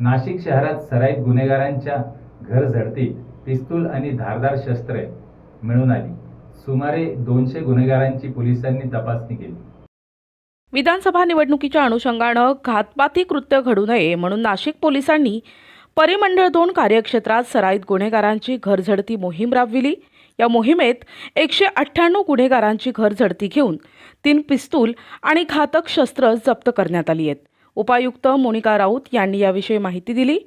नाशिक शहरात सराईत गुन्हेगारांच्या घर झडतीत पिस्तूल आणि धारदार शस्त्रे मिळून आली. सुमारे दोनशे गुन्हेगारांची पोलिसांनी तपासणी केली. विधानसभा निवडणुकीच्या अनुषंगानं घातपाती कृत्य घडू नये म्हणून नाशिक पोलिसांनी परिमंडळ दोन कार्यक्षेत्रात सराईत गुन्हेगारांची घर झडती मोहीम राबविली. या मोहिमेत एकशे अठ्ठ्याण्णव गुन्हेगारांची घर झडती घेऊन तीन पिस्तूल आणि घातक शस्त्र जप्त करण्यात आली आहेत. उपायुक्त मोनिका राऊत यांनी याविषयी माहिती दिली.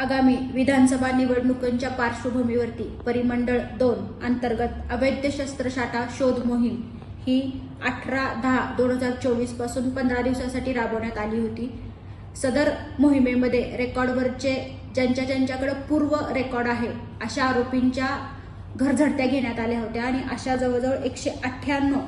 आगामी विधानसभा निवडणुकांच्या पार्श्वभूमीवरती परिमंडळ दोन अंतर्गत अवैध शस्त्रसाठा शोध मोहीम ही अठरा दहा दोन हजार चोवीसपासून पंधरा दिवसासाठी राबवण्यात आली होती. सदर मोहिमेमध्ये रेकॉर्डवरचे ज्यांच्या ज्यांच्याकडे पूर्व रेकॉर्ड आहे अशा आरोपींच्या घरझडत्या घेण्यात आल्या होत्या आणि अशा जवळजवळ एकशे अठ्ठ्याण्णव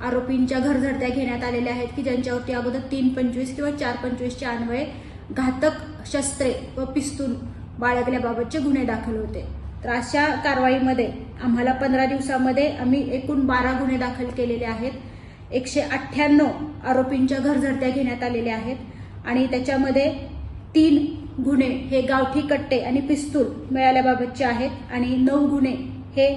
आरोपींच्या घरझडत्या घेण्यात आलेल्या आहेत की ज्यांच्यावरती अगोदर तीन पंचवीस किंवा चार पंचवीसच्या अन्वये घातक शस्त्रे व पिस्तूल बाळगल्याबाबतचे गुन्हे दाखल होते. तर अशा कारवाईमध्ये आम्हाला पंधरा दिवसामध्ये आम्ही एकूण बारा गुन्हे दाखल केलेले आहेत. एकशे अठ्ठ्याण्णव आरोपींच्या घरझडत्या घेण्यात आलेल्या आहेत आणि त्याच्यामध्ये तीन गुन्हे हे गावठी कट्टे आणि पिस्तूल मिळाल्याबाबतचे आहेत आणि नऊ गुन्हे हे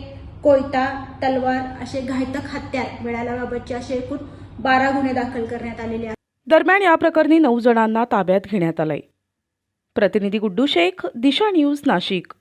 कोयता तलवार असे घातक हत्यार मिळाल्याबाबतचे असे एकूण बारा गुन्हे दाखल करण्यात आलेले आहेत. दरम्यान या प्रकरणी नऊ जणांना ताब्यात घेण्यात आलंय. प्रतिनिधी गुड्डू शेख दिशा न्यूज नाशिक.